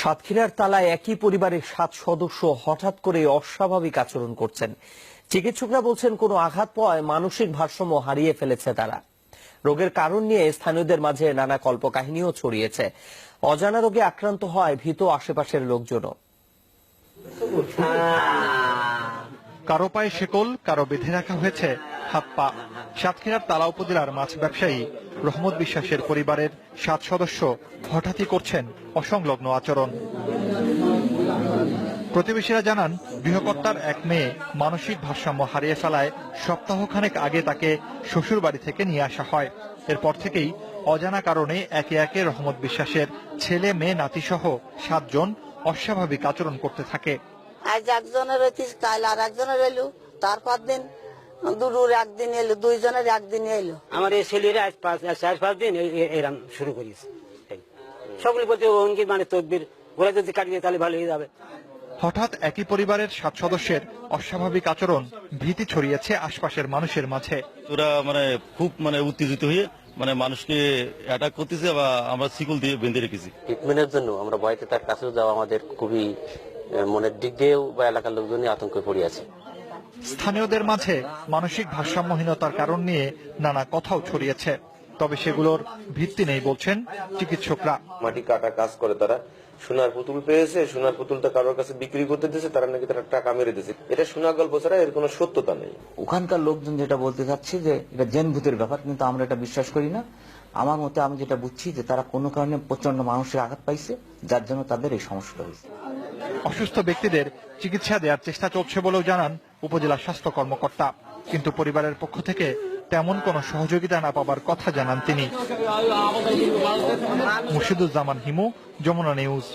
সাতক্ষীরার তালায় একই পরিবারের সাত সদস্য হঠাৎ করে অস্বাভাবিক আচরণ করছেন। চিকিৎসকরা বলছেন, কোনো আঘাত পাওয়ায় মানসিক ভারসাম্য হারিয়ে ফেলেছে তারা। রোগের কারণ নিয়ে স্থানীয়দের মাঝে নানা কল্পকাহিনীও ছড়িয়েছে। অজানা রোগে আক্রান্ত হয় ভীত আশেপাশের লোকজনও। কারও পায়ে শেকল, কারও বেঁধে রাখা হয়েছে। হাত পা সাতক্ষীরার তালা উপজেলার মাছ ব্যবসায়ী রহমত বিশ্বাসের পরিবারের সাত সদস্য হঠাৎই করছেন অসংলগ্ন আচরণ। প্রতিবেশীরা জানান, গৃহকর্তার এক মেয়ে মানসিক ভারসাম্য হারিয়ে ফেলায় সপ্তাহখানেক আগে তাকে শ্বশুর বাড়ি থেকে নিয়ে আসা হয়। এরপর থেকেই অজানা কারণে একে একে রহমত বিশ্বাসের ছেলে, মেয়ে, নাতিসহ সাতজন অস্বাভাবিক আচরণ করতে থাকে। আজ একজনের কাল আর একজনের এলো তারপর দিন দুটোর একদিন এলো দুইজনের একদিন এলো। আমার এই ছেলেরা আজ পাঁচ চার পাঁচ দিন এরম শুরু করিয়েছে। সকলে বলতে অঙ্কিত মানে তকবির ওরা যদি কাটিয়ে তাহলে ভালো হয়ে যাবে। হঠাৎ একই পরিবারের সাত সদস্যের অস্বাভাবিক আচরণ ভীতি ছড়িয়েছে আশপাশের মানুষের মাঝে। ওরা মানে খুব মানে উত্তেজিত হয়ে মানে মানুষকে অ্যাটাক করতেছে বা আমরা শিকল দিয়ে বেঁধে রেখেছি। ট্রিটমেন্টের জন্য আমরা ভয়তে তার কাছেও যাওয়া আমাদের খুবই মনের দিক দিয়েও বা এলাকার লোকজনই আতঙ্কে পড়ে আছে। স্থানীয়দের মাঝে মানসিক ভারসাম্যহীনতার কারণ নিয়ে নানা কথাও ছড়িয়েছে। তবে সেগুলোর ভিত্তি নেই বলছেন চিকিৎসকরা। মাটি কাটা কাজ করে তারা। সোনার পুতুল পেয়েছে সোনার পুতুলটা কারোর কাছে বিক্রি করতে দিয়েছে তারা নাকি তারা টাকা মেরে দিয়েছে। এটা শোনা গল্প ছাড়া এর কোনো সত্যতা নেই। ওখানকার লোকজন যেটা বলতে চাচ্ছে যে এটা জেন ভূতের ব্যাপার কিন্তু আমরা এটা বিশ্বাস করি না। আমার মতে আমি যেটা বুঝছি যে তারা কোনো কারণে প্রচণ্ড মানুষের আঘাত পাইছে যার জন্য তাদের এই সমস্যাটা হয়েছে। অসুস্থ ব্যক্তিদের চিকিৎসা দেওয়ার চেষ্টা চলছে বলেও জানান উপজেলা স্বাস্থ্য কর্মকর্তা। কিন্তু পরিবারের পক্ষ থেকে তেমন কোনো সহযোগিতা না পাবার কথা জানান তিনি। মুর্শিদুজ্জামান হিমু, যমুনা নিউজ।